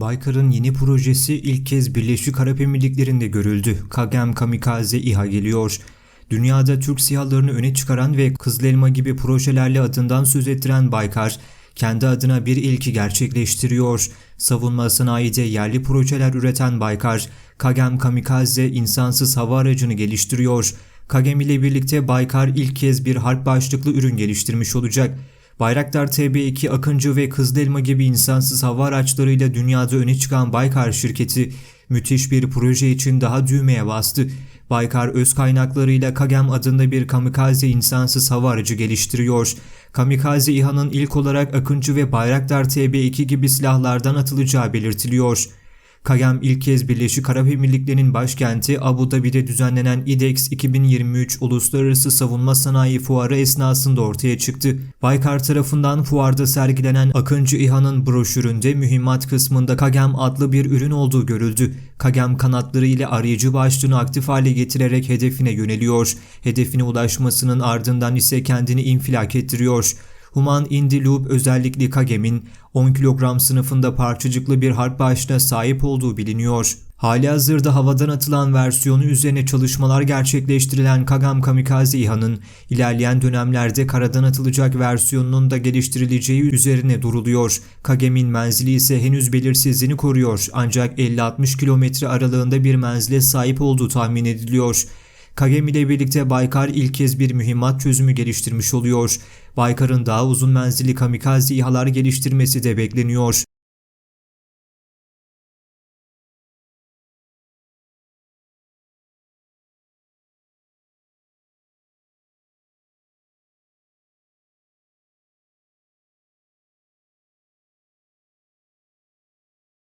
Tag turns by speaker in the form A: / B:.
A: Baykar'ın yeni projesi ilk kez Birleşik Arap Emirlikleri'nde görüldü. Kagem Kamikaze İHA geliyor. Dünyada Türk sihalarını öne çıkaran ve Kızıl Elma gibi projelerle adından söz ettiren Baykar, kendi adına bir ilki gerçekleştiriyor. Savunma sanayide yerli projeler üreten Baykar, Kagem Kamikaze insansız hava aracını geliştiriyor. Kagem ile birlikte Baykar ilk kez bir harp başlıklı ürün geliştirmiş olacak. Bayraktar TB2 Akıncı ve Kızılelma gibi insansız hava araçlarıyla dünyada öne çıkan Baykar şirketi müthiş bir proje için daha düğmeye bastı. Baykar öz kaynaklarıyla Kagem adında bir kamikaze insansız hava aracı geliştiriyor. Kamikaze İHA'nın ilk olarak Akıncı ve Bayraktar TB2 gibi silahlardan atılacağı belirtiliyor. Kagem ilk kez Birleşik Arap Emirlikleri'nin başkenti Abu Dhabi'de düzenlenen IDEX 2023 Uluslararası Savunma Sanayi Fuarı esnasında ortaya çıktı. Baykar tarafından fuarda sergilenen Akıncı İHA'nın broşüründe mühimmat kısmında Kagem adlı bir ürün olduğu görüldü. Kagem kanatları ile arayıcı başlığını aktif hale getirerek hedefine yöneliyor. Hedefine ulaşmasının ardından ise kendini infilak ettiriyor. Human Indy Loop özellikle Kagem'in 10 kilogram sınıfında parçacıklı bir harp başlığına sahip olduğu biliniyor. Hali hazırda havadan atılan versiyonu üzerine çalışmalar gerçekleştirilen Kagam Kamikaze İHA'nın ilerleyen dönemlerde karadan atılacak versiyonunun da geliştirileceği üzerine duruluyor. Kagem'in menzili ise henüz belirsizliğini koruyor ancak 50-60 kilometre aralığında bir menzile sahip olduğu tahmin ediliyor. Kagem ile birlikte Baykar ilk kez bir mühimmat çözümü geliştirmiş oluyor. Baykar'ın daha uzun menzilli kamikaze İHA'lar geliştirmesi de bekleniyor.